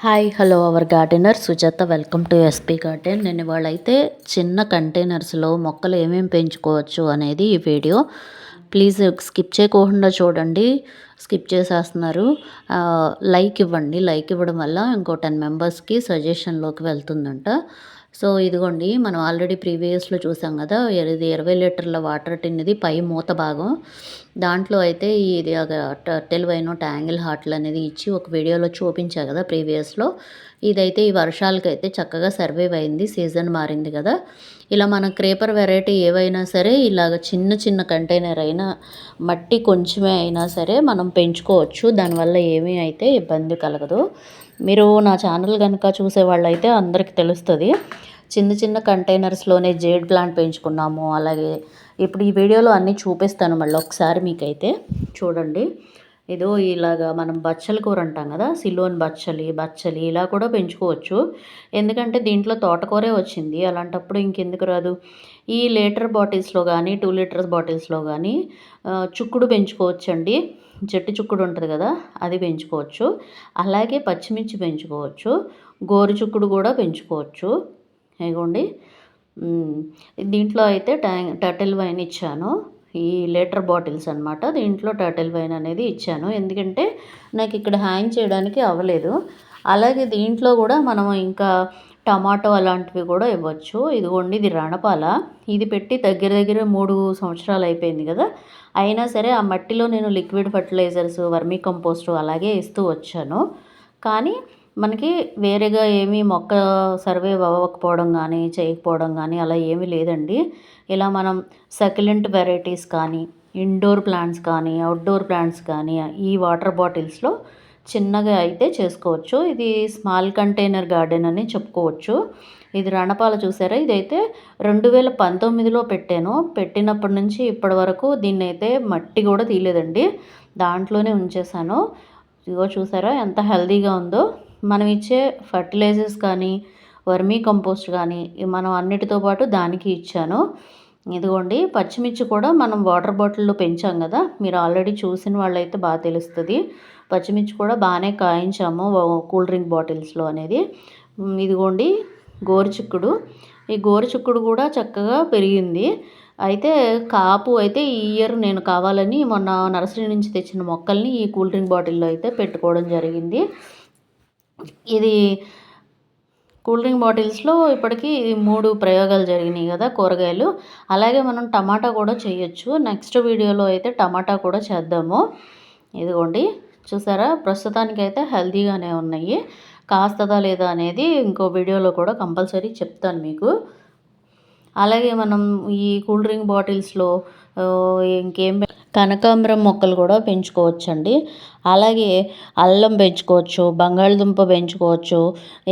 Hi hello our gardener Sujatha welcome to SP garden నేను ఇవాళైతే చిన్న కంటైనర్స్లో మొక్కలు ఏమేమి పెంచుకోవచ్చు అనేది ఈ వీడియో ప్లీజ్ స్కిప్ చేయకుండా చూడండి. స్కిప్ చేసేస్తున్నారు. లైక్ ఇవ్వండి. లైక్ ఇవ్వడం వల్ల ఇంకో టెన్ మెంబర్స్కి సజెషన్లోకి వెళ్తుందంట. సో ఇదిగోండి మనం ఆల్రెడీ ప్రీవియస్లో చూసాం కదా ఇది ఇరవై లీటర్ల వాటర్ టిన్నిది పై మూత భాగం. దాంట్లో అయితే ఇది టెల్ వైన్ ట్యాంగిల్ హార్ట్లు అనేది ఇచ్చి ఒక వీడియోలో చూపించా కదా ప్రీవియస్లో. ఇదైతే ఈ వర్షాలకైతే చక్కగా సర్వైవ్ అయింది సీజన్ మారింది కదా. ఇలా మన క్రేపర్ వెరైటీ ఏవైనా సరే ఇలాగ చిన్న చిన్న కంటైనర్ అయినా మట్టి కొంచెమే అయినా సరే మనం పెంచుకోవచ్చు. దానివల్ల ఏమీ అయితే ఇబ్బంది కలగదు. మీరు నా ఛానల్ కనుక చూసే వాళ్ళైతే అందరికీ తెలుస్తుంది. చిన్న చిన్న కంటైనర్స్లోనే జేడ్ ప్లాంట్ పెంచుకున్నాము. అలాగే ఇప్పుడు ఈ వీడియోలో అన్నీ చూపిస్తాను మళ్ళీ ఒకసారి మీకైతే. చూడండి. ఏదో ఇలాగా మనం బచ్చల కూర అంటాం కదా సిలోన్ బచ్చలి బచ్చలి ఇలా కూడా పెంచుకోవచ్చు. ఎందుకంటే దీంట్లో తోటకూరే వచ్చింది. అలాంటప్పుడు ఇంకెందుకు రాదు? ఈ లీటర్ బాటిల్స్లో కానీ టూ లీటర్స్ బాటిల్స్లో కానీ చుక్కుడు పెంచుకోవచ్చండి. చెట్టు చుక్కుడు ఉంటుంది కదా అది పెంచుకోవచ్చు. అలాగే పచ్చిమిర్చి పెంచుకోవచ్చు. గోరు చుక్కుడు కూడా పెంచుకోవచ్చు. ఇగోండి. దీంట్లో అయితే ట్యాంగ్ టర్టిల్ వైన్ ఇచ్చాను. ఈ లీటర్ బాటిల్స్ అనమాట దీంట్లో టర్టిల్ వైన్ అనేది ఇచ్చాను. ఎందుకంటే నాకు ఇక్కడ హ్యాంగ్ చేయడానికి అవ్వలేదు. అలాగే దీంట్లో కూడా మనం ఇంకా టమాటో అలాంటివి కూడా ఇవ్వచ్చు. ఇదిగోండి ఇది రణపాల. ఇది పెట్టి దగ్గర దగ్గర మూడు సంవత్సరాలు అయిపోయింది కదా. అయినా సరే ఆ మట్టిలో నేను లిక్విడ్ ఫర్టిలైజర్స్ వర్మీ కంపోస్టు అలాగే ఇస్తూ వచ్చాను. కానీ మనకి వేరేగా ఏమీ మొక్క సర్వే అవ్వకపోవడం కానీ చేయకపోవడం కానీ అలా ఏమీ లేదండి. ఇలా మనం సకిలెంట్ వెరైటీస్ కానీ ఇండోర్ ప్లాంట్స్ కానీ అవుట్డోర్ ప్లాంట్స్ కానీ ఈ వాటర్ బాటిల్స్లో చిన్నగా అయితే చేసుకోవచ్చు. ఇది స్మాల్ కంటైనర్ గార్డెన్ అని చెప్పుకోవచ్చు. ఇది రణపాల చూసారా? ఇదైతే రెండు వేల పంతొమ్మిదిలో పెట్టాను. పెట్టినప్పటి నుంచి ఇప్పటి వరకు దీన్ని అయితే మట్టి కూడా తీయలేదండి. దాంట్లోనే ఉంచేసాను ఇదిగో చూసారా? ఎంత హెల్దీగా ఉందో. మనం ఇచ్చే ఫర్టిలైజర్స్ కానీ వర్మీ కంపోస్ట్ కానీ మనం అన్నిటితో పాటు దానికి ఇచ్చాను. ఇదిగోండి పచ్చిమిర్చి కూడా మనం వాటర్ బాటిల్లో పెంచాం కదా. మీరు ఆల్రెడీ చూసిన వాళ్ళైతే బాగా తెలుస్తుంది. పచ్చిమిర్చి కూడా బాగానే కాయించాము కూల్ డ్రింక్ బాటిల్స్లో అనేది. ఇదిగోండి గోరుచిక్కుడు. ఈ గోరుచిక్కుడు కూడా చక్కగా పెరిగింది. అయితే కాపు అయితే ఈ ఇయర్ నేను కావాలని మొన్న నర్సరీ నుంచి తెచ్చిన మొక్కల్ని ఈ కూల్ డ్రింక్ బాటిల్లో అయితే పెట్టుకోవడం జరిగింది. ఇది కూల్ డ్రింక్ బాటిల్స్లో ఇప్పటికీ మూడు ప్రయోగాలు జరిగినాయి కదా కూరగాయలు. అలాగే మనం టమాటా కూడా చేయొచ్చు. నెక్స్ట్ వీడియోలో అయితే టమాటా కూడా చేద్దాము. ఇదిగోండి. చూసారా? ప్రస్తుతానికైతే హెల్తీగానే ఉన్నాయి. కాస్తదా లేదా అనేది ఇంకో వీడియోలో కూడా కంపల్సరీ చెప్తాను మీకు. అలాగే మనం ఈ కూల్ డ్రింక్ బాటిల్స్లో ఇంకేం కనకాంబరం మొక్కలు కూడా పెంచుకోవచ్చండి. అలాగే అల్లం పెంచుకోవచ్చు బంగాళదుంప పెంచుకోవచ్చు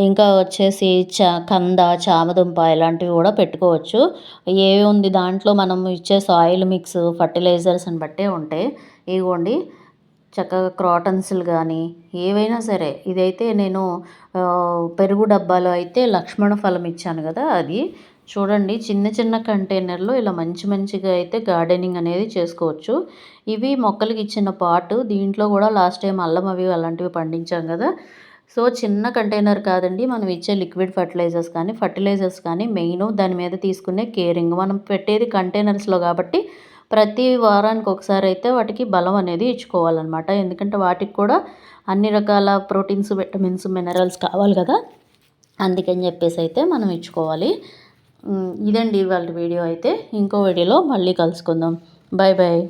ఇంకా వచ్చేసి చ కంద చామదుంప ఇలాంటివి కూడా పెట్టుకోవచ్చు. ఏవి ఉంది దాంట్లో మనం ఇచ్చే సాయిల్ మిక్స్ ఫర్టిలైజర్స్ని బట్టే ఉంటాయి ఇవ్వండి. చక్కగా క్రాటన్స్లు కానీ ఏవైనా సరే. ఇదైతే నేను పెరుగు డబ్బాలో అయితే లక్ష్మణ ఫలం ఇచ్చాను కదా అది. చూడండి చిన్న చిన్న కంటైనర్లో ఇలా మంచి మంచిగా అయితే గార్డెనింగ్ అనేది చేసుకోవచ్చు. ఇవి మొక్కలకి ఇచ్చిన పాటు దీంట్లో కూడా లాస్ట్ టైం అల్లం అవి అలాంటివి పండించాం కదా. సో చిన్న కంటైనర్ కాదండి మనం ఇచ్చే లిక్విడ్ ఫర్టిలైజర్స్ కానీ ఫర్టిలైజర్స్ కానీ మెయిన్ దాని మీద తీసుకునే కేరింగ్. మనం పెట్టేది కంటైనర్స్లో కాబట్టి ప్రతి వారానికి ఒకసారి అయితే వాటికి బలం అనేది ఇచ్చుకోవాలన్నమాట. ఎందుకంటే వాటికి కూడా అన్ని రకాల ప్రోటీన్స్ విటమిన్స్ మినరల్స్ కావాలి కదా. అందుకని చెప్పేసి అయితే మనం ఇచ్చుకోవాలి. ఇదండి వాళ్ళ వీడియో అయితే. ఇంకో వీడియోలో మళ్ళీ కలుసుకుందాం. Bye bye